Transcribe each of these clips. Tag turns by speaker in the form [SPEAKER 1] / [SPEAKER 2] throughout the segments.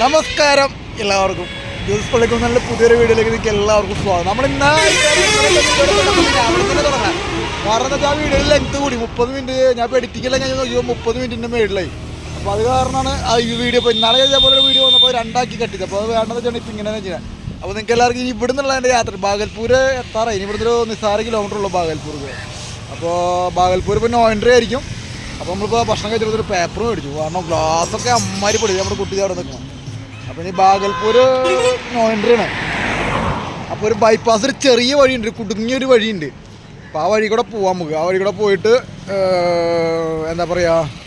[SPEAKER 1] നമസ്കാരം എല്ലാവർക്കും. ജ്യൂസ് പള്ളിക്കും നല്ല പുതിയൊരു വീഡിയോയിലേക്ക് നിങ്ങൾക്ക് എല്ലാവർക്കും സ്വാഗതം. നമ്മൾ ഇന്ന് തുടങ്ങാം. കാരണം എന്താ ആ വീഡിയോയിൽ ലെങ്ത് കൂടി. മുപ്പത് മിനിറ്റ് ഞാൻ ഇപ്പോൾ എഡിറ്റിങ്ങില്ല ഞാൻ നോക്കിയോ മുപ്പത് മിനിറ്റിന്റെ മേളിലായി. അപ്പോൾ അത് കാരണമാണ് ആ ഈ വീഡിയോ ഇപ്പോൾ ഇന്നലെ ഇതേപോലെ വീഡിയോ വന്നപ്പോൾ രണ്ടാക്കി കട്ടിയത്. അപ്പോൾ അത് വേണ്ടത് വെച്ചാൽ ഇപ്പം ഇങ്ങനെ ചെയ്യാൻ. അപ്പോൾ നിങ്ങൾക്ക് എല്ലാവർക്കും ഇനി ഇവിടെ നിന്നുള്ള എന്റെ യാത്ര ബാഗൽപൂർ എത്താറായി. ഇനി ഇവിടുന്ന് ഒരു നിസ്സാര കിലോമീറ്റർ ഉള്ളൂ ബാഗൽപൂർക്ക് അപ്പോൾ ബാഗൽപൂർ ഇപ്പോൾ എൻട്രി ആയിരിക്കും. അപ്പോൾ നമ്മളിപ്പോൾ ഭക്ഷണം കഴിച്ചപ്പോൾ ഒരു പേപ്പർ മേടിച്ചു. കാരണം ഗ്ലാസ് ഒക്കെ അമ്മാരി പൊടി നമ്മുടെ കുട്ടി അവിടെ നിൽക്കണം അപ്പോൾ ഇനി ബാഗൽപൂർ നോ എൻട്രിയാണ് അപ്പോൾ ഒരു ബൈപ്പാസ് ഒരു ചെറിയ വഴിയുണ്ട് കുടുങ്ങിയൊരു വഴിയുണ്ട്. അപ്പോൾ ആ വഴി കൂടെ പോവാൻ നമുക്ക്. ആ വഴി കൂടെ പോയിട്ട് എന്താ പറയുക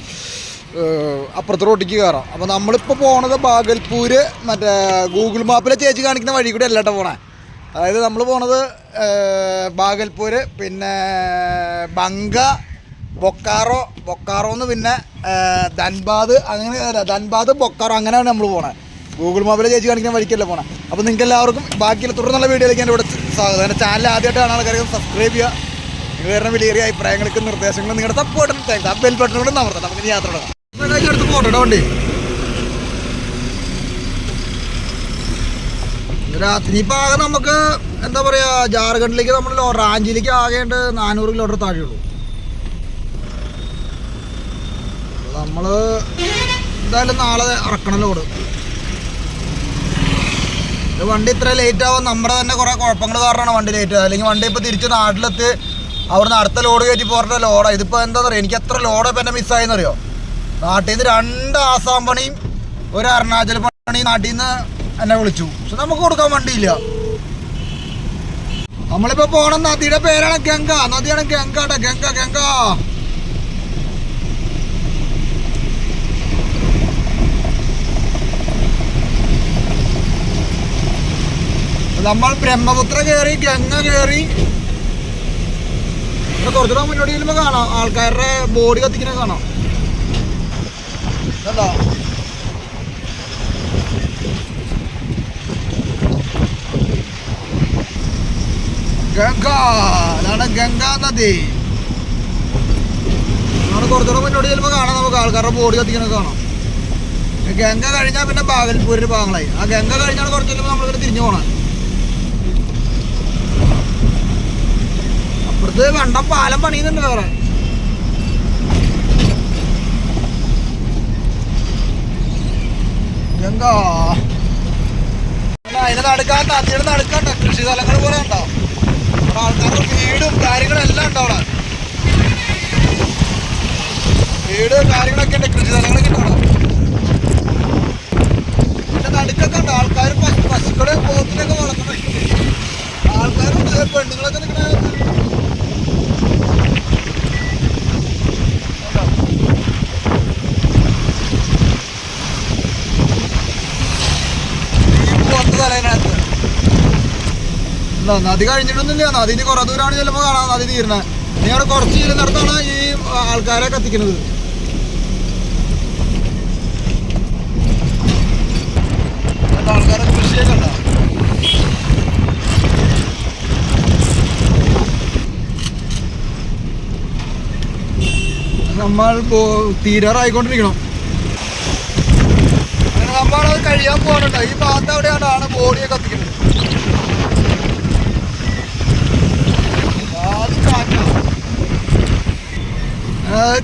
[SPEAKER 1] അപ്പുറത്തെ റോട്ടിക്ക് കയറാം അപ്പോൾ നമ്മളിപ്പോൾ പോണത് ബാഗൽപൂർ മറ്റേ ഗൂഗിൾ മാപ്പിലെ ചേച്ചി കാണിക്കുന്ന വഴി കൂടെ അല്ലാട്ടോ പോണേ. അതായത് നമ്മൾ പോണത് ബാഗൽപൂര് പിന്നെ ബംഗ ബൊക്കാറോ ബൊക്കാറോന്ന് പിന്നെ ധൻബാദ് അങ്ങനെ ധൻബാദ് ബൊക്കാറോ അങ്ങനെയാണ് നമ്മൾ പോണേ. ഗൂഗിൾ മാപ്പിൽ ചേച്ചി കാണിക്കുന്ന വഴിക്കല്ല പോണേ. അപ്പോൾ നിങ്ങൾക്ക് എല്ലാവർക്കും ബാക്കിയുള്ള തുടർന്നുള്ള വീഡിയോയിലേക്ക് എന്റെ ഇവിടെ സ്വാഗതം. എന്റെ ചാനൽ ആദ്യമായിട്ട് കാണാൻ ആൾക്കാർക്ക് സബ്സ്ക്രൈബ് ചെയ്യുക. നിങ്ങൾ വരുന്ന വലിയ അഭിപ്രായങ്ങൾക്കും നിർദ്ദേശങ്ങളും നിങ്ങളുടെ സപ്പോർട്ടും താങ്ക്സ് ആ ബെൽ ബട്ടൺ കൂടെ നമുക്ക് ഇനി യാത്ര തുടങ്ങാം. അടുത്ത് പോട്ടോ വണ്ടി. രാത്രി നമുക്ക് എന്താ പറയുക ജാർഖണ്ഡിലേക്ക് നമ്മൾ റാഞ്ചിയിലേക്ക് ആകേണ്ട ഉണ്ട് നാനൂറ് കിലോമീറ്റർ താഴെയുള്ളൂ. നമ്മൾ എന്തായാലും നാളെ ഇറക്കണം ലോഡ് ഇത് വണ്ടി ഇത്ര ലേറ്റ് ആവും. നമ്മുടെ തന്നെ കുറേ കുഴപ്പങ്ങൾ കാരണമാണ് വണ്ടി ലേറ്റ് ആവുക. അല്ലെങ്കിൽ വണ്ടി ഇപ്പോൾ തിരിച്ച് നാട്ടിലെത്തി അവിടുന്ന് അടുത്ത ലോഡ് കയറ്റി പോരുടെ ലോഡാണ് ഇതിപ്പോൾ എന്താണെന്ന് അറിയാം എനിക്ക് എത്ര ലോഡ് ഇപ്പം എന്റെ മിസ്സായെന്നറിയോ നാട്ടിൽ നിന്ന് രണ്ട് ആസാം പണിയും ഒരു അരുണാചൽ പണി നാട്ടിൽ നിന്ന് എന്നെ വിളിച്ചു. പക്ഷെ നമുക്ക് കൊടുക്കാൻ വണ്ടിയില്ല. നമ്മളിപ്പോൾ പോകണം നദിയുടെ പേരാണ് ഗംഗ. നദിയാണ് ഗംഗ ഗംഗ ഗംഗ. നമ്മൾ ബ്രഹ്മപുത്ര കയറി ഗംഗ കയറി. കുറച്ചുകൂടെ മുന്നോട്ട് ചെല്ലുമ്പോൾ കാണാം. ആൾക്കാരുടെ ബോഡി കത്തിക്കണ കാണാം. കണ്ടോ ഗംഗ. അതാണ് ഗംഗാ നദി. കുറച്ചുകൂടെ മുന്നോട്ട് ചെല്ലുമ്പോൾ കാണാം നമുക്ക് ആൾക്കാരുടെ ബോഡി കത്തിക്കണ കാണാം. ഗംഗ കഴിഞ്ഞാൽ പിന്നെ ബാഗൽപൂരിന്റെ ഭാഗങ്ങളായി. ആ ഗംഗ കഴിഞ്ഞാൽ കുറച്ച് നമ്മളിവിടെ തിരിഞ്ഞു പോകണം അപ്പുറത്ത് കണ്ട പാലം പണിയുന്നുണ്ട് വേറെ ഗംഗ എടാ, നടക്കാൻ നദിയുടെ നടുക്കണ്ട. കൃഷി സ്ഥലങ്ങൾ പോലെ ഉണ്ടോ? അവിടെ ആൾക്കാർക്ക് വീടും കാര്യങ്ങളും എല്ലാം ഉണ്ടോ അവിടെ? വീട് കാര്യങ്ങളൊക്കെ ഉണ്ട് കൃഷി സ്ഥലങ്ങളൊക്കെ ഉണ്ടോ അവിടെ. നടുക്കൊക്കെ ഉണ്ട് ആൾക്കാർ പശുക്കളെ പോത്തിനൊക്കെ വളർത്തുന്നുണ്ട് ആൾക്കാരുണ്ട് പെണ്ണുങ്ങളൊക്കെ നിൽക്കണ ഈ പുറത്ത് തലേനകത്ത് ഇല്ല, നദി കഴിഞ്ഞിട്ടൊന്നുമില്ല. നദി ഇനി കുറെ ദൂരമാണ് ചിലപ്പോൾ കാണാം. നദി തീരുന്നത് ഇനി അവിടെ കുറച്ച് ചെല്ലുന്നിടത്താണ് ഈ ആൾക്കാരെ കത്തിക്കുന്നത് നമ്മൾ തീരാറായിക്കൊണ്ടിരിക്കണം. നമ്മളത് കഴിയാൻ പോകുന്നുണ്ട് ഈ ഭാഗത്ത് എവിടെയാണ്? ബോഡിയെ കത്തിക്കുന്നത് അത് കാറ്റാ.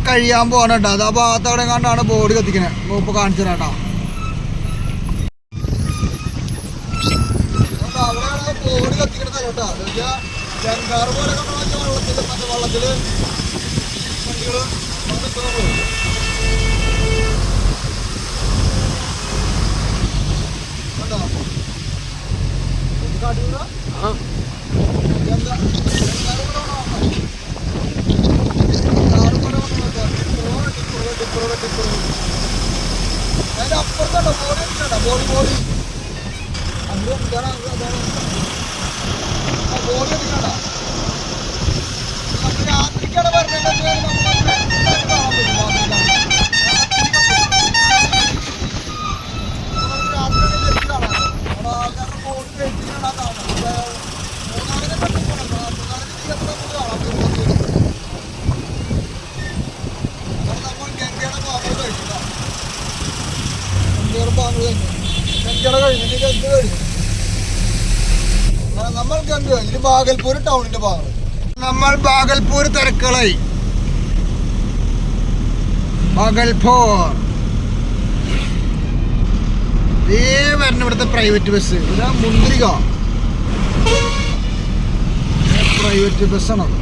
[SPEAKER 1] കഴിയാൻ കേട്ടോ അത് ആ ഭാഗത്ത് അവിടെ കണ്ടാണ് ബോർഡ് കത്തിക്കണേ. ഇപ്പൊ കാണിച്ചു കേട്ടോ. ബോഡി കത്തിക്കണ സ്ഥലം കേട്ടോ. ജങ്കാറ് പോലെ കണ്ടോ? വെള്ളത്തിൽ മറ്റേ. കണ്ടോ? ഇത് കാട്ടിലുള്ള ജങ്ക- ജങ്കാറ് പോലെ വേണോ? ജങ്കാറ് പോലെ വേണോ നോക്കാം. Tipper, tipper, tipper, tipper. അതിന്റെ അപ്പുറത്തുണ്ടോ ബോഡി കണ്ടിട്ടുണ്ടോ? ബോഡി ബോഡി അങ്ങ് ഇതാണ് അങ്ങ് അതാണ്. ആ ബോഡി കണ്ടിട്ടുണ്ടോ? നമുക്ക് രാത്രിക്കാണ് വരേണ്ടത് നമുക്ക് എന്തായാലും കാണാൻ പറ്റും രാത്രിയിലാണ്. നമുക്ക് രാത്രിയാണ് ശരിക്കും കാണാം. അവിടെ ആൾക്കാരുടെ ബോഡി വെച്ചിട്ടാണ് കാണുന്നത്. അപ്പൊ മൂന്നാറിനെ പറ്റി പോകണം. മൂന്നാറിന് തീരത്ത് നമുക്ക് കാണാം. തിരുവനന്തപുരം. അതാണ് നമ്മൾ ഗംഗയുടെ ഭാഗത്ത് കഴിച്ചില്ല ഗംഗയുടെ ഭാഗങ്ങൾ കഴിഞ്ഞു ഗംഗയുടെ കഴിഞ്ഞു ഇനി ഗംഗ കഴിഞ്ഞു അങ്ങനെ നമ്മൾ ഗംഗ കഴിഞ്ഞു ഇനി ബാഗൽപൂർ ടൗണിന്റെ ഭാഗം. നമ്മൾ ബാഗൽപൂർ തിരക്കുകളായി. ബാഗൽപൂർ. ദേ വരണ ഇവിടുത്തെ പ്രൈവറ്റ് ബസ് ഇതാ മുന്തിരിക. പ്രൈവറ്റ് ബസ്സാണത്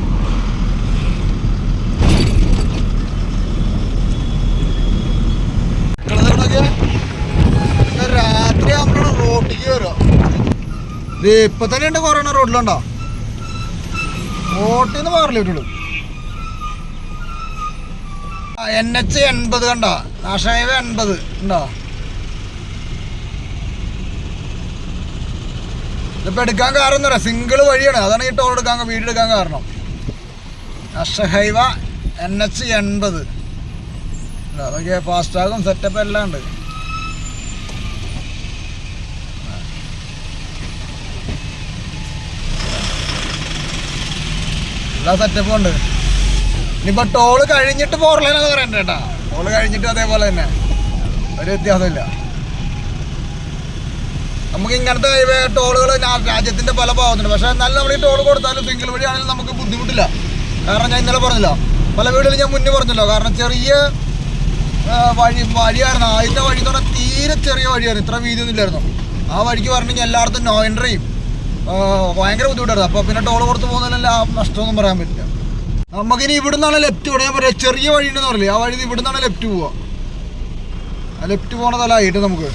[SPEAKER 1] രാത്രി ആകുമ്പോഴാണ് റോട്ടിലേക്ക് വരിക. ഇത് ഇപ്പൊ തന്നെ ഉണ്ട് കൊറോണ റോഡിലുണ്ടോ റോട്ടിൽ നിന്ന് മാറില്ല പറ്റുള്ളൂ എൻ എച്ച് എൺപത് കണ്ട? നാഷണൽ ഹൈവേ എൺപത് ഉണ്ടോ? ഇതിപ്പോ എടുക്കാൻ കാരണം പറയുക? സിംഗിൾ വഴിയാണ്. അതാണ് ഈ ടോൾ എടുക്കാൻ വീട് എടുക്കാൻ കാരണം. നാഷണൽ ഹൈവ എൻ എച്ച് എൺപത്. അതൊക്കെ ഫാസ്റ്റാഗും സെറ്റപ്പ് എല്ലാം ഉണ്ട്. എല്ലാ സെറ്റപ്പും ഉണ്ട്? ഇനിയിപ്പോ ടോൾ കഴിഞ്ഞിട്ട് ഫോർ ലൈനൊക്കെ പറയണ്ട കേട്ടാ ടോൾ കഴിഞ്ഞിട്ട് അതേപോലെ തന്നെ. ഒരു വ്യത്യാസമില്ല. നമുക്ക് ഇങ്ങനത്തെ ഹൈവേ ടോളുകൾ രാജ്യത്തിന്റെ പല ഭാഗത്തുണ്ട്. പക്ഷെ എന്നാലും നമ്മൾ ഈ ടോൾ കൊടുത്താലും സിംഗിൾ വഴിയാണെങ്കിലും നമുക്ക് ബുദ്ധിമുട്ടില്ല. കാരണം ഞാൻ ഇന്നലെ പറഞ്ഞില്ല. പല വീടുകളിൽ ഞാൻ മുന്നേ പറഞ്ഞല്ലോ. കാരണം ചെറിയ വഴി വഴിയായിരുന്നു. ആദ്യത്തെ വഴി തീരെ ചെറിയ വഴിയായിരുന്നു. ഇത്ര വീതിയൊന്നും ഇല്ലായിരുന്നു. ആ വഴിക്ക് പറഞ്ഞെങ്കിൽ എല്ലായിടത്തും നോ എൻട്രിയും ഭയങ്കര ബുദ്ധിമുട്ടായിരുന്നു. അപ്പോൾ പിന്നെ ടോൾ കൊടുത്ത് പോകുന്നതിലല്ല നഷ്ടമൊന്നും പറയാൻ പറ്റില്ല. നമുക്കിനി ഇവിടെ നിന്നാണ് ലെഫ്റ്റ് ഇവിടെ ഞാൻ പറയാം. ചെറിയ വഴി ഉണ്ടെന്ന് പറയില്ലേ? ആ വഴി ഇവിടെ നിന്നാണ് ലെഫ്റ്റ് പോവുക. ആ ലെഫ്റ്റ് പോണതല്ലായിട്ട് നമുക്ക്.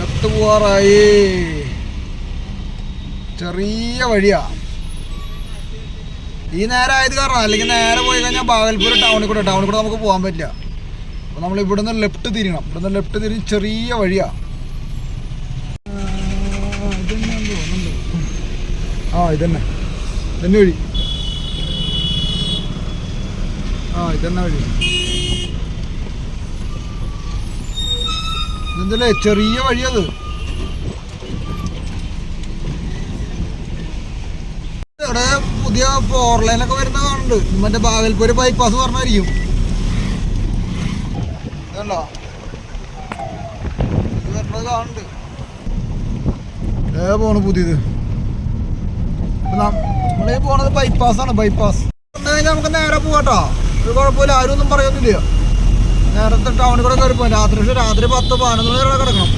[SPEAKER 1] ലെഫ്റ്റ് പോവാറായി. ചെറിയ വഴിയാ. ഈ നേരം ആയത് കാരണം അല്ലെങ്കിൽ നേരെ പോയി കഴിഞ്ഞാൽ ബാഗൽപൂർ ടൗണിൽ കൂടെ ടൗണിൽ കൂടെ നമുക്ക് പോകാൻ പറ്റില്ല. അപ്പോൾ നമ്മൾ ഇവിടുന്ന് ലെഫ്റ്റ് തിരിയണം. ഇവിടുന്ന് ലെഫ്റ്റ് തിരിഞ്ഞ് ചെറിയ വഴിയാ. ആ ഇതന്നെ. ഇതന്നെ വഴി. ആ ഇതന്നെ വഴി. ഇതെന്തല്ലേ? ചെറിയ വഴിയത്. ഇവിടെ പുതിയ ഫോർ ലൈനൊക്കെ വരുന്ന കാണുന്നുണ്ട്. മറ്റേ ബാഗൽപൂര് ബൈപ്പാസ് പറഞ്ഞായിരിക്കും. ഇതല്ലോ ഇത് വരുന്നത് കാണുന്നുണ്ട്. ഏ പോണ് പുതിയത്. നമ്മളീ പോണത് ആണ് ബൈപ്പാസ് നമുക്ക് നേരെ പോവാട്ടോ. ഒരു കുഴപ്പമില്ല ആരും ഒന്നും പറയൊന്നുമില്ല. നേരത്തെ ടൗണിൽ കൂടെ കയറി പോകാം രാത്രി പക്ഷെ രാത്രി പത്ത് പതിനൊന്ന് മണി വരെ കിടക്കണം.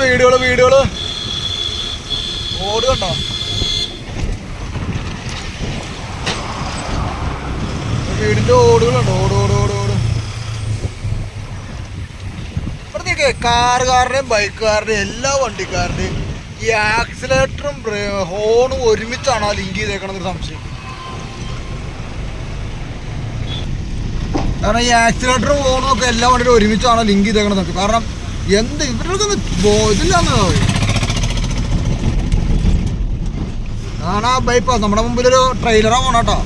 [SPEAKER 1] വീടുകൾ വീടുകൾ? ഓട് കണ്ടോ? വീടിന്റെ ഓടുകളുണ്ടോ ഓട് ഓട് ഓട് ഓട് ഇവിടത്തേക്ക് കാറുകാരുടെയും ബൈക്കുകാരുടെയും എല്ലാ വണ്ടിക്കാരുടെയും ഈ ആക്സിലേറ്ററും ഹോണും ഒരുമിച്ചാണോ ലിങ്ക് ചെയ്തേക്കണമെന്നൊരു സംശയം. കാരണം ഈ ആക്സിലേറ്ററും ഹോണും ഒക്കെ എല്ലാ വണ്ടിയും ഒരുമിച്ചാണോ ലിങ്ക് ചെയ്തേക്കണമെന്നൊക്കെ കാരണം എന്ത് ഇവരുടെ ഇതില്ലാന്ന് ആ ബൈപ്പാസ് നമ്മുടെ മുമ്പിലൊരു ട്രെയിലറാ പോണട്ടോ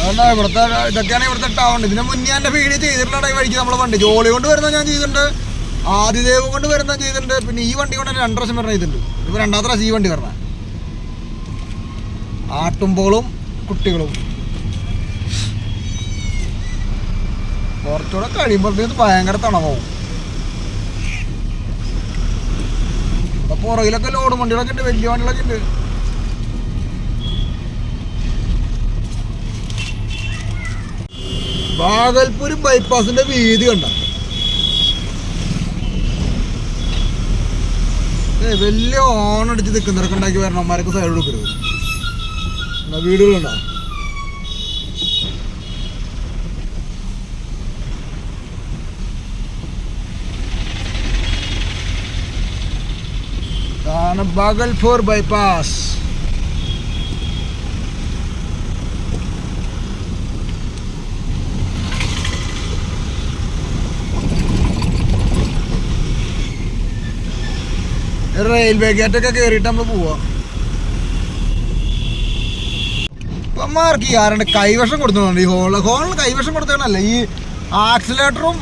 [SPEAKER 1] അതല്ല ഇവിടുത്തെ ഇതൊക്കെയാണ് ഇവിടുത്തെ ടൗൺ ഇതിന് മുന്നേ എന്റെ വീട് ചെയ്തിട്ടുള്ള ഈ വഴിക്ക് നമ്മൾ വണ്ടി. ജോലി കൊണ്ട് വരുന്ന ഞാൻ ചെയ്തിട്ടുണ്ട്. ആദിദേവ് കൊണ്ട് വരുന്ന ചെയ്തിട്ടുണ്ട്. പിന്നെ ഈ വണ്ടി കൊണ്ട് രണ്ട് പ്രാവശ്യം വരണം ചെയ്തിട്ടുണ്ട്. ഇപ്പോൾ രണ്ടാമത്തെ പ്രാവശ്യം ഈ വണ്ടി വരണേ. ആട്ടുമ്പോളും കുട്ടികളും. കുറച്ചുകൂടെ കഴിയുമ്പോഴത്തേക്ക് ഭയങ്കര തണവാവും അപ്പൊ പുറകിലൊക്കെ ലോഡ് വണ്ടികളൊക്കെ ഉണ്ട്. വലിയ വണ്ടികളൊക്കെ ഉണ്ട്. ബാഗൽപൂർ ബൈപ്പാസിന്റെ വീതി കണ്ട. വലിയ ഓൺ അടിച്ച് നിൽക്കുന്നവരൊക്കെ ഉണ്ടാക്കി വരണമാരൊക്കെ സൈഡ് കൊടുക്കരുത്. വീടുകളുണ്ടോ? ഇതാണ് ബാഗൽപൂർ ബൈപ്പാസ് റെയിൽവേ ഗേറ്റൊക്കെ കയറിയിട്ട് നമ്മൾ പോവാ. ഇപ്പം മാർക്ക് ആരുടെ കൈവശം കൊടുക്കുന്നുണ്ട് ഈ ഹോൾ ഹോണിൽ കൈവശം കൊടുത്തതല്ല ഈ ആക്സിലേറ്ററും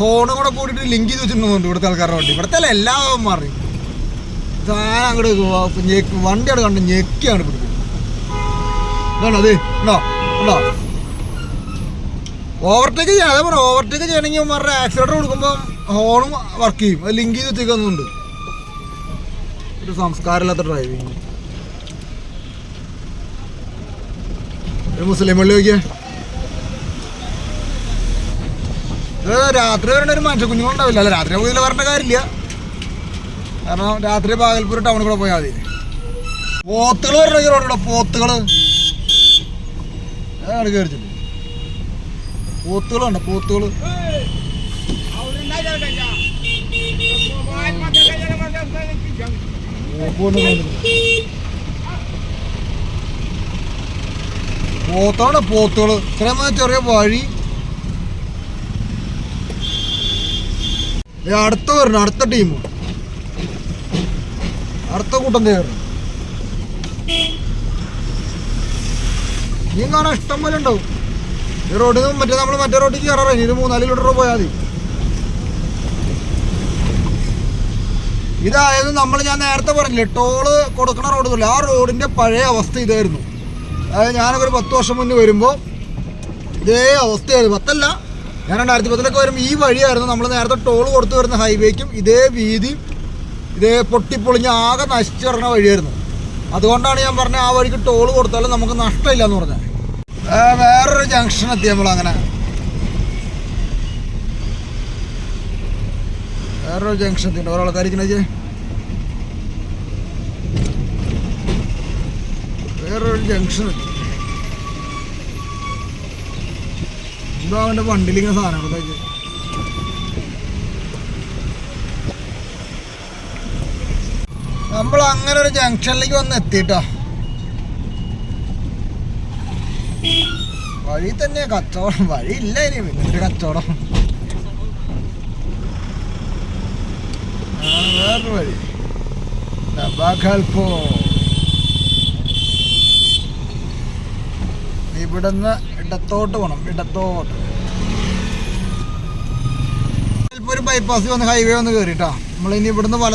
[SPEAKER 1] ഹോണും കൂടെ കൂടിയിട്ട് ലിങ്ക് ചെയ്ത് വെച്ചിട്ടുണ്ട് ഇവിടുത്തെ ആൾക്കാരുടെ വണ്ടി. ഇവിടുത്തെ അല്ല എല്ലാ മാറി താൻ അങ്ങോട്ട് വണ്ടി അവിടെ കണ്ട് ഞെക്കിയാണ് പിടിക്കുന്നത് ഇതാണോ ഉണ്ടോ ഉണ്ടോ ഓവർടേക്ക് ചെയ്യണം അതേപോലെ ഓവർടേക്ക് ചെയ്യണമെങ്കിൽ മാറുടെ ആക്സിലേറ്റർ കൊടുക്കുമ്പോൾ ഹോണും വർക്ക് ചെയ്യും. ലിങ്ക് ചെയ്ത് വെച്ചേക്കൊന്നുണ്ട്. ഒരു സംസ്കാരമില്ലാത്ത ഡ്രൈവിങ് മുസ്ലിം പള്ളി നോക്കിയേ. രാത്രി വരേണ്ട ഒരു മനുഷ്യ കുഞ്ഞുങ്ങളുണ്ടാവില്ല അല്ല രാത്രി പോയില്ല വരേണ്ട കാര്യമില്ല. കാരണം രാത്രി ബാഗൽപൂർ ടൗണിൽ കൂടെ പോയാൽ മതി. പോത്തുകൾ വരണമെങ്കിൽ റോഡിലോ പോത്തുകൾ കയറിച്ചില്ല പോത്തുകളുണ്ട് പോത്തുകൾ പോത്താണ് പോത്തുകൾ ഇത്രയും ചെറിയ വഴി. അടുത്ത വരണം അടുത്ത ടീം അടുത്ത കൂട്ടം തയ്യാറുണ്ട് നീ കാണാൻ ഇഷ്ടം പോലെ ഉണ്ടാവും. ഈ റോഡിൽ നിന്ന് മറ്റേ നമ്മൾ മറ്റേ റോഡിൽ കയറാറേ ഇനി ഒരു മൂന്നാൽ കിലോമീറ്റർ പോയാൽ മതി. ഇതായത് നമ്മൾ ഞാൻ നേരത്തെ പറഞ്ഞില്ലേ ടോൾ കൊടുക്കണ റോഡ് ആ റോഡിന്റെ പഴയ അവസ്ഥ ഇതായിരുന്നു. അതായത് ഞാനൊക്കെ ഒരു പത്ത് വർഷം മുന്നേ വരുമ്പോൾ ഇതേ അവസ്ഥയായിരുന്നു. പത്തല്ല ഞാൻ രണ്ടായിരത്തി പത്തിലൊക്കെ വരുമ്പോൾ ഈ വഴിയായിരുന്നു നമ്മൾ നേരത്തെ ടോൾ കൊടുത്തു വരുന്ന ഹൈവേക്കും ഇതേ വീതി ഇതേ പൊട്ടിപ്പൊളിഞ്ഞ് ആകെ നശിച്ചു പറഞ്ഞ വഴിയായിരുന്നു. അതുകൊണ്ടാണ് ഞാൻ പറഞ്ഞത് ആ വഴിക്ക് ടോൾ കൊടുത്താലും നമുക്ക് നഷ്ടമില്ല എന്ന് പറഞ്ഞത് വേറൊരു ജംഗ്ഷൻ എത്തി നമ്മൾ അങ്ങനെ വേറൊരു ഓരോ ആൾക്കാർ ഇരിക്കണേ വേറൊരു ജംഗ്ഷൻ എന്താ അവന്റെ വണ്ടിയിലിങ്ങനെ സാധനം കൊടുത്തേക്ക് നമ്മൾ അങ്ങനെ ഒരു ജംഗ്ഷനിലേക്ക് വന്ന് എത്തിട്ടോ വഴി തന്നെ കച്ചവടം വഴി ഇല്ല ഇനി പിന്നെ കച്ചവടം. ഇവിടുന്ന് ഇടത്തോട്ട് പോണം ഇടത്തോട്ട്. ഒരു ബൈപ്പാസ് വന്ന് ഹൈവേ വന്ന് കയറിട്ടോ നമ്മൾ ഇനി ഇവിടുന്ന് വല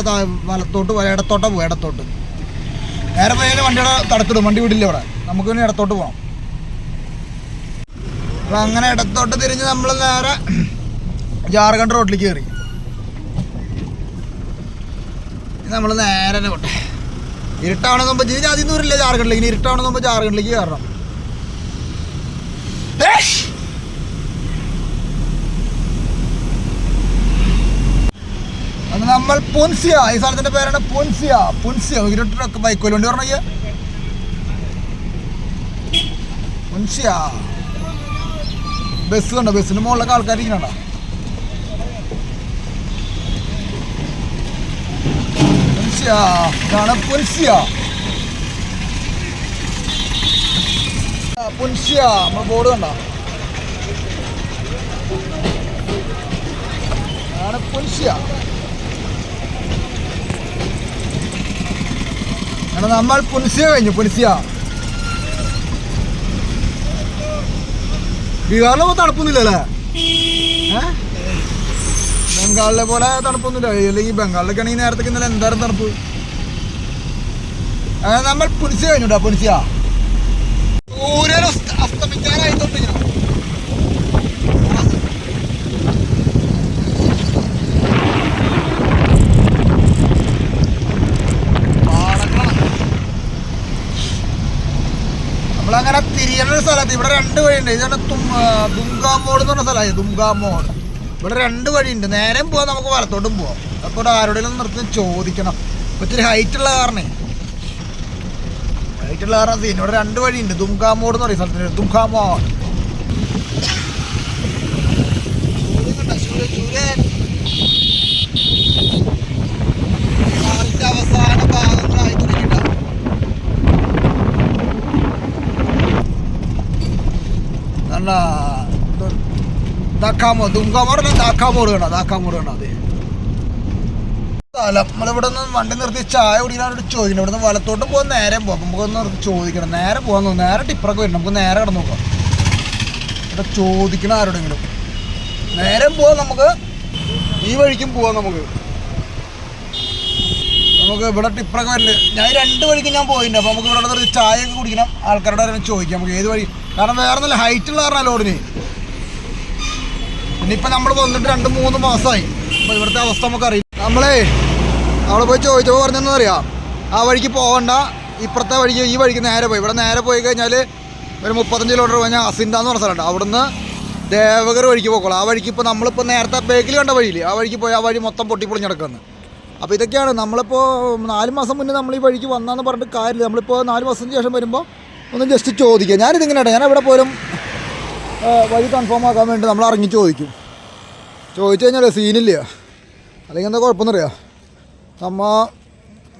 [SPEAKER 1] വലത്തോട്ട് ഇടത്തോട്ടാ പോയി ഇടത്തോട്ട്. നേരെ പോയാലും വണ്ടിയുടെ തടത്തിടും വണ്ടി വിടില്ല ഇവിടെ. നമുക്ക് ഇനി ഇടത്തോട്ട് പോകണം അപ്പം അങ്ങനെ ഇടത്തോട്ട് തിരിഞ്ഞ് നമ്മൾ നേരെ ജാർഖണ്ഡ് റോഡിലേക്ക് കയറി നമ്മൾ നേരെ തന്നെ പോട്ടെ. ഇരുട്ടാവണം മുമ്പ് ഇതിന് ആദ്യം വരില്ല ജാർഖണ്ഡിലേക്ക്. ഇനി ഇരുട്ടാവണം മുമ്പ് ജാർഖണ്ഡിലേക്ക് കയറണം. നമ്മൾ പുൻസിയ. ഈ സ്ഥലത്തിന്റെ പേരാണ് പുൻസിയ. പുൻസിയ. ഇരുട്ടൊക്കെ ബൈക്കോലുണ്ട് പറഞ്ഞ പൊൻസിയ. ബസ് കണ്ടോ ബസ്സിന് മുകളിലൊക്കെ ആൾക്കാർ ഇരിക്കണോ പൊൻസിയ നമ്മൾ ബോർഡ് നമ്മൾ പുൻസിയ കഴിഞ്ഞു പുൻസിയ ബീഹാറിലൊന്നും തണുപ്പൊന്നുമില്ലല്ലേ? ഏ? ബംഗാളിലെ പോലെ തണുപ്പൊന്നുമില്ല. അല്ലെങ്കിൽ ബംഗാളിലൊക്കെ ആണെങ്കിൽ നേരത്തെ ഇന്നലെ എന്തായാലും തണുപ്പ്? നമ്മൾ പുലിച്ച് കഴിഞ്ഞു പുലിച്ചാ സൂര്യൻ അസ്ത- അസ്തമിക്കാനായി നമ്മളങ്ങനെ തിരിയേണ്ട ഒരു സ്ഥലത്ത് ഇവിടെ രണ്ട് വഴിയുണ്ട്. ഇതാണ് ദുംഗാമോട് എന്ന് പറഞ്ഞ സ്ഥലമായി ദുംഗാമോട് ഇവിടെ രണ്ട് വഴിയുണ്ട്. നേരെ പോവാം നമുക്ക് വലത്തോട്ടും പോവാം. അപ്പോൾ ഇവിടെ ആരോടെങ്കിലും നിർത്തി ചോദിക്കണം. ഒത്തിരി ഹൈറ്റ് ഉള്ള കാരണേ ഹൈറ്റ് ഉള്ള കാരണം സീൻ. ഇവിടെ രണ്ട് വഴിയുണ്ട്. മോഡ് എന്ന് പറയും സ്ഥലത്തിന് ദുംഗാമോട് സൂര്യൻ കണ്ടോ? സൂര്യൻ സൂര്യൻ കാലിന്റെ അവസാന ഭാഗങ്ങളായി തുടങ്ങിയിട്ടാണ് നല്ല ദാക്കാമോ ദുംഗാമോട് ദാക്കാമോട് വേണം ദാക്കാമോട് വേണം അതെ. നമ്മളിവിടെ നിന്ന് വണ്ടി നിർത്തി ചായ കുടിക്കാനോട് ചോദിക്കണം ഇവിടെ നിന്ന് വലത്തോട്ട് പോകാൻ നേരെ പോകാം. നമുക്കൊന്ന് ഒന്ന് ചോദിക്കണം. നേരെ പോകാൻ തോന്നുന്നു നേരെ ടിപ്പറൊക്കെ വരണം നമുക്ക് നേരെ കിടന്ന് നോക്കാം. ഇവിടെ ചോദിക്കണം ആരോടെങ്കിലും. നേരെ പോവാം നമുക്ക് ഈ വഴിക്കും പോവാം നമുക്ക്. നമുക്ക് ഇവിടെ ടിപ്പറൊക്കെ വരുന്നുണ്ട് ഞാൻ രണ്ട് വഴിക്ക് ഞാൻ പോയിട്ടുണ്ട്. അപ്പോൾ നമുക്ക് ഇവിടെ നിർത്തി ചായ ഒക്കെ കുടിക്കണം. ആൾക്കാരോട് ചോദിക്കാം. നമുക്ക് ഏത് വഴി? കാരണം വേറെ നല്ല ഹൈറ്റ് ഉള്ള കാരണം ലോഡിന്. ഇനിയിപ്പോൾ നമ്മൾ വന്നിട്ട് രണ്ട് മൂന്ന് മാസമായി അപ്പോൾ ഇവിടുത്തെ അവസ്ഥ നമുക്ക് അറിയാം നമ്മളേ അവിടെ പോയി ചോദിച്ചപ്പോൾ പറഞ്ഞതെന്ന് അറിയാം ആ വഴിക്ക് പോകണ്ട ഇപ്പുറത്തെ വഴിക്ക് ഈ വഴിക്ക് നേരെ പോയി. ഇവിടെ നേരെ പോയി കഴിഞ്ഞാൽ ഒരു മുപ്പത്തഞ്ച് കിലോമീറ്റർ കഴിഞ്ഞാൽ എന്ന് പറഞ്ഞ സ്ഥലമുണ്ട്. അവിടുന്ന് ദേവഗർ വഴിക്ക് പോക്കോളാം ആ വഴിക്ക് ഇപ്പോൾ നമ്മളിപ്പോൾ നേരത്തെ ബേക്കിൽ കണ്ട വഴിയില്ലേ? ആ വഴിക്ക് പോയി ആ വഴി മൊത്തം പൊട്ടിപ്പൊളിഞ്ഞ് കിടക്കുന്നു അപ്പോൾ ഇതൊക്കെയാണ്. നമ്മളിപ്പോൾ നാല് മാസം മുന്നേ നമ്മൾ ഈ വഴിക്ക് വന്നാന്ന് പറഞ്ഞിട്ട് കാര്യമില്ല. നമ്മളിപ്പോൾ നാല് മാസത്തിന് ശേഷം വരുമ്പോൾ ഒന്ന് ജസ്റ്റ് ചോദിക്കുക ഞാനിതിങ്ങനെ ഞാൻ എവിടെ പോലും വഴി കൺഫേം ആക്കാൻ വേണ്ടി നമ്മൾ ഇറങ്ങി ചോദിക്കും. ചോദിച്ചു കഴിഞ്ഞാൽ സീനില്ല അല്ലെങ്കിൽ എന്താ കുഴപ്പമൊന്നുമറിയാം നമ്മ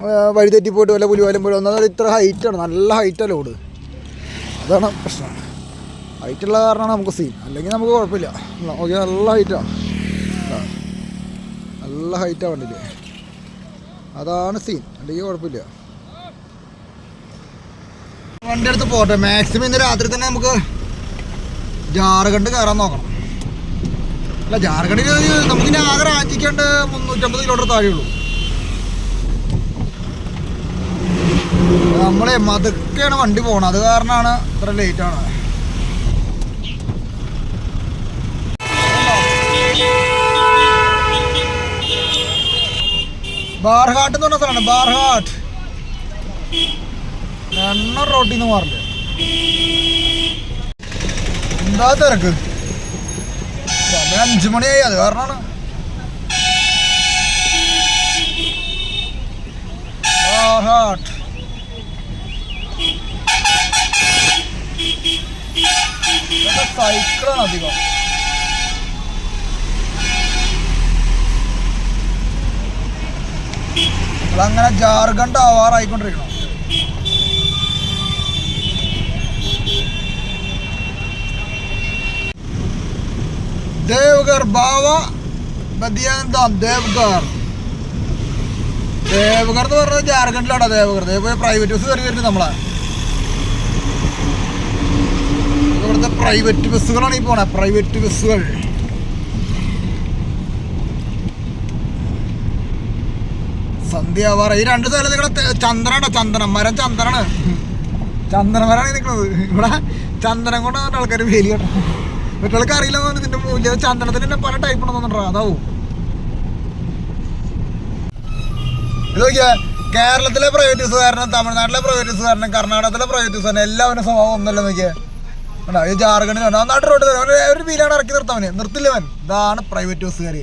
[SPEAKER 1] ആ, വഴി തെറ്റി പോയിട്ട് വല്ല പുലിവാലും പോലും ഒന്നാമത് ഇത്ര ഹൈറ്റാണ് നല്ല ഹൈറ്റാണ് ലോഡ് അതാണ് പ്രശ്നം. ഹൈറ്റുള്ള കാരണമാണ് നമുക്ക് സീൻ അല്ലെങ്കിൽ നമുക്ക് കുഴപ്പമില്ല. ഓക്കെ നല്ല ഹൈറ്റാണ് നല്ല ഹൈറ്റാണ് വണ്ടിയിൽ അതാണ് സീൻ അല്ലെങ്കിൽ കുഴപ്പമില്ല. വണ്ടി എടുത്ത് പോട്ടെ. മാക്സിമം ഇന്ന് രാത്രി തന്നെ നമുക്ക് ജാർഖണ്ഡ് കയറാൻ നോക്കണം. അല്ല ജാർഖണ്ഡിൽ നമുക്ക് ഇനി ആകെ റാഞ്ചിക്കാണ്ട് മുന്നൂറ്റമ്പത് കിലോമീറ്റർ ഉള്ളൂ. നമ്മളെ മതക്കെയാണ് വണ്ടി പോകണം അത് കാരണമാണ് ഇത്ര ലേറ്റ് ആണ്. ബാർഹാട്ട് എന്ന് പറഞ്ഞ സ്ഥലമാണ്. ബാർഹാട്ട്. എണ്ണ റോട്ടിൽ നിന്ന് മാറില്ല എന്താ തിരക്ക് സമയം അഞ്ചു മണിയായി അത് കാരണമാണ്. ഇതൊക്കെ സൈക്കിളാണ് അധികം. നമ്മളങ്ങനെ ജാർഖണ്ഡ് ആവാറായിക്കൊണ്ടിരിക്കണം. ദേവഗർ ബാവ ബദിയാന്താം ദേവഗർ. ദേവഗർ എന്ന് പറഞ്ഞത് ജാർഖണ്ഡിലാണോ ദേവഗർ? ദേവ പ്രൈവറ്റ് ബസ് കയറി വരുന്നത് നമ്മളെ. ഇവിടുത്തെ പ്രൈവറ്റ് ബസ്സുകളാണ് ഈ പോണേ പ്രൈവറ്റ് ബസ്സുകൾ സന്ധ്യാവാറ ഈ രണ്ട് സ്ഥലം നിങ്ങളുടെ ചന്ദനാണ് ചന്ദനം മരം ചന്ദനാണ്. ചന്ദനമരാണ് നിൽക്കുന്നത് ഇവിടെ ചന്ദനം കൊണ്ടാണ് ആൾക്കാർ വേലി കേട്ടോ മറ്റുള്ളവർക്ക് അറിയില്ല ഇതിന്റെ മൂല്യം ചന്ദനത്തിന് പല ടൈപ്പ് ഉണ്ടെന്നുണ്ടോ അതാവും. നോക്കിയാ കേരളത്തിലെ പ്രൈവറ്റ് സുധാരണം തമിഴ്നാട്ടിലെ പ്രൈവറ്റ് സുധാരണം കർണാടകത്തിലെ പ്രൈവറ്റ് ബസ്സുകാരനും എല്ലാവരും സ്വഭാവം ഒന്നല്ല നോക്കിയാ? ഈ നാട്ടിൽ റോഡ് ഒരു വീലാണ് ഇറക്കി നിർത്താവന് നിർത്തില്ലവൻ ഇതാണ് പ്രൈവറ്റ് ബസ്സുകാർ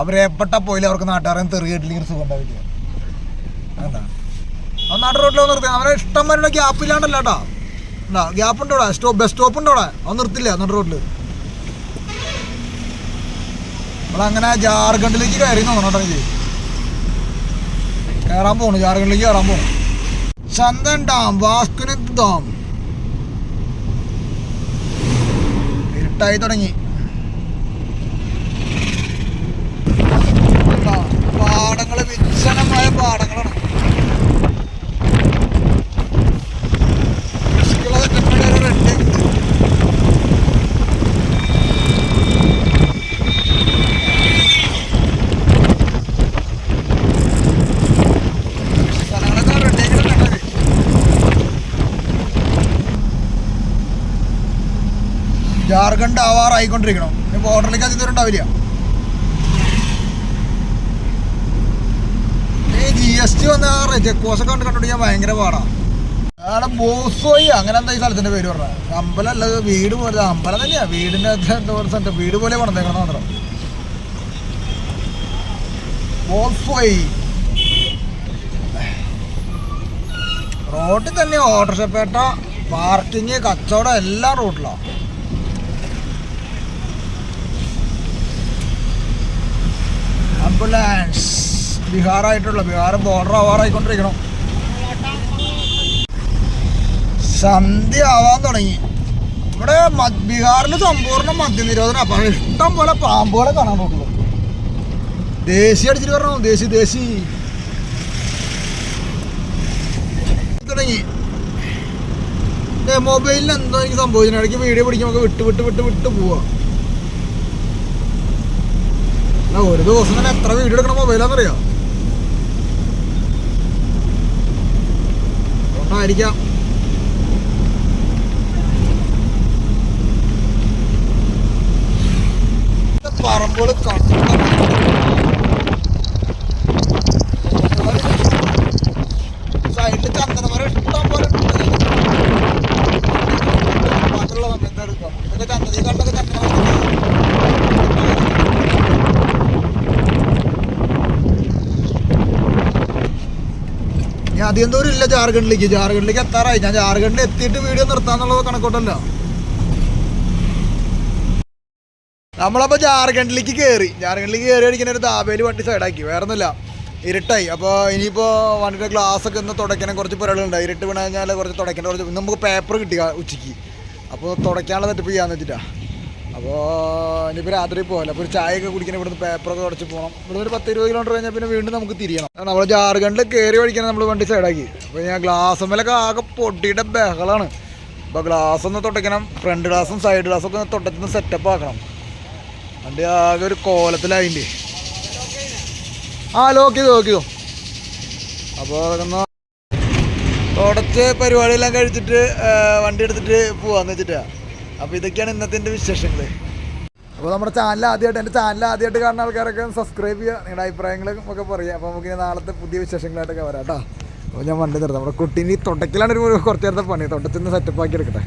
[SPEAKER 1] അവരെ എപ്പെട്ട പോയില്ല അവർക്ക് നാട്ടുകാരൻ തെറിയിട്ടില്ലെങ്കിൽ സുഖം ഉണ്ടാവില്ല? അവൻ നാട്ടു റോഡിൽ നിർത്തി അവരെ ഇഷ്ടം വരെ ഗ്യാപ്പ് ഇല്ലാണ്ടല്ല കേട്ടോ. ഗ്യാപ്പ് ഉണ്ടോടാ സ്റ്റോപ്പ് ബസ് സ്റ്റോപ്പ് ഉണ്ടോടാ അവൻ നിർത്തില്ല നാട്ടു റോഡിൽ നമ്മളങ്ങനെ ജാർഖണ്ഡിലേക്ക് കയറി തോന്നണം എനിക്ക് കയറാൻ പോണു ജാർഖണ്ഡിലേക്ക് കയറാൻ പോണു. ചന്ദൻ ഡാം വാസ്കുനത്ത് ഡാം. ഇരുട്ടായി തുടങ്ങി? പാടങ്ങൾ വിജനമായ പാടങ്ങളാണ് കൃഷിക്കുള്ള സെറ്റപ്പിന്റെ ഒരു റെഡ് സ്ഥലങ്ങളൊക്കെ റെഡിയാക്കി കണ്ടത് ജാർഖണ്ഡ് ആവാറായിക്കൊണ്ടിരിക്കണം. ഇനി ബോർഡറിലേക്ക് അധികം ദൂരം ഉണ്ടാവില്ല. ജി എസ് ടി വന്ന ചെക്ക് പോസ്റ്റ് ഒക്കെ കണ്ടിട്ട് ഞാൻ ഭയങ്കര പാടാണ് അവിടെ ബോസോയി അങ്ങനെ എന്താ ഈ സ്ഥലത്തിന്റെ പേര് പറഞ്ഞത് അമ്പലം അല്ലത് വീട് പോലെ അമ്പലം തന്നെയാ. വീടിന്റെ എന്താ പറയുക വീട് പോലെ പണിതേക്കണം മാത്രം. ബോസോയി റോഡിൽ തന്നെ ഓട്ടോറിക്ഷപ്പേട്ട പാർക്കിങ് കച്ചവടം എല്ലാം റോഡിലാണ് ആംബുലൻസ് ബീഹാറായിട്ടുള്ള ബീഹാർ ബോർഡർ ആവാറായിക്കൊണ്ടിരിക്കണം സന്ധ്യ ആവാൻ തുടങ്ങി. ഇവിടെ ബീഹാറിൽ സമ്പൂർണ മദ്യനിരോധനം. അപ്പം ഇഷ്ടം പോലെ പാമ്പുകളെ കാണാൻ നോക്കുള്ളൂ ദേശി അടിച്ചിട്ട് പറഞ്ഞു ദേശി ദേശി. തുടങ്ങി. മൊബൈലിൽ എന്തോ എനിക്ക് സംഭവിച്ചു ഇടയ്ക്ക് വീഡിയോ പിടിക്കുമ്പോൾ വിട്ട് വിട്ട് വിട്ട് വിട്ട് പോവാ. ഒരു ദിവസം തന്നെ എത്ര വീഡിയോ എടുക്കണ മൊബൈലാണെന്നറിയാം ആയിരിക്കാം പറമ്പോൾ കണ്ട. അധികം ദൂരം ഇല്ല ജാർഖണ്ഡിലേക്ക്. ജാർഖണ്ഡിലേക്ക് എത്താറായി. ഞാൻ ജാർഖണ്ഡിൽ എത്തിയിട്ട് വീഡിയോ നിർത്താന്നുള്ളത് കണക്കോട്ടല്ല. നമ്മളപ്പോ ജാർഖണ്ഡിലേക്ക് കയറി ജാർഖണ്ഡിലേക്ക് കയറി അടിക്കുന്ന ഒരു താപേലി വണ്ടി സൈഡാക്കി. വേറെ ഒന്നുമില്ല ഇരുട്ടായി. അപ്പോൾ ഇനിയിപ്പോൾ വണ്ടിയുടെ ഒക്കെ ഇന്ന് തുടയ്ക്കണം കുറച്ച് പരിപാടികളുണ്ട് ഇരുട്ട് വീണ് കഴിഞ്ഞാൽ കുറച്ച് തുടയ്ക്കേണ്ട കുറച്ച് നമുക്ക് പേപ്പർ കിട്ടി ഉച്ചയ്ക്ക്. അപ്പോൾ തുടയ്ക്കാനുള്ള തെറ്റിപ്പ് ചെയ്യാന്ന് വെച്ചിട്ടാ. അപ്പോൾ ഇനിയിപ്പോൾ രാത്രി പോകല്ല അപ്പോൾ ഒരു ചായയൊക്കെ കുടിക്കണം ഇവിടുന്ന് പേപ്പറൊക്കെ തുടച്ച് പോകണം ഇവിടെ ഒരു പത്ത് ഇരുപത് കിലോമീറ്റർ കഴിഞ്ഞാൽ പിന്നെ വീണ്ടും നമുക്ക് തിരിയണം. നമ്മൾ ജാർഖണ്ഡിൽ കയറി പഠിക്കണം നമ്മൾ വണ്ടി സൈഡാക്കി അപ്പോൾ ഞാൻ ഗ്ലാസ് മേലൊക്കെ ആകെ പൊട്ടിയുടെ ബഹളാണ്. അപ്പോൾ ഗ്ലാസ് ഒന്ന് തുടയ്ക്കണം ഫ്രണ്ട് ഗ്ലാസും സൈഡ് ഗ്ലാസും ഒക്കെ തുടച്ചൊന്ന് സെറ്റപ്പ് ആക്കണം. വണ്ടി ആകെ ഒരു കോലത്തിലായിന്റെ ആ ലോക്ക് ചെയ്തു ലോക്ക് ചെയ്തു. അപ്പോൾ അതൊന്ന് തുടച്ച് പരിപാടിയെല്ലാം കഴിച്ചിട്ട് വണ്ടി എടുത്തിട്ട് പോവാന്ന് വെച്ചിട്ടാ. അപ്പോൾ ഇതൊക്കെയാണ് ഇന്നത്തെ വിശേഷങ്ങൾ അപ്പോൾ നമ്മുടെ ചാനൽ ആദ്യമായിട്ട് എന്റെ ചാനൽ ആദ്യമായിട്ട് കാണുന്ന ആൾക്കാരൊക്കെ സബ്സ്ക്രൈബ് ചെയ്യുക നിങ്ങളുടെ അഭിപ്രായങ്ങളും ഒക്കെ പറയുക. അപ്പോൾ നമുക്ക് നാളത്തെ പുതിയ വിശേഷങ്ങളായിട്ടൊക്കെ വരാം കേട്ടോ. അപ്പോൾ ഞാൻ വണ്ടി നിർത്താം. നമ്മുടെ കുട്ടീനെ തുടക്കിലാണ് ഒരു കുറച്ച് നേരത്തെ പണി. തുടച്ചൊന്ന് സെറ്റപ്പ് ആക്കി എടുക്കട്ടെ.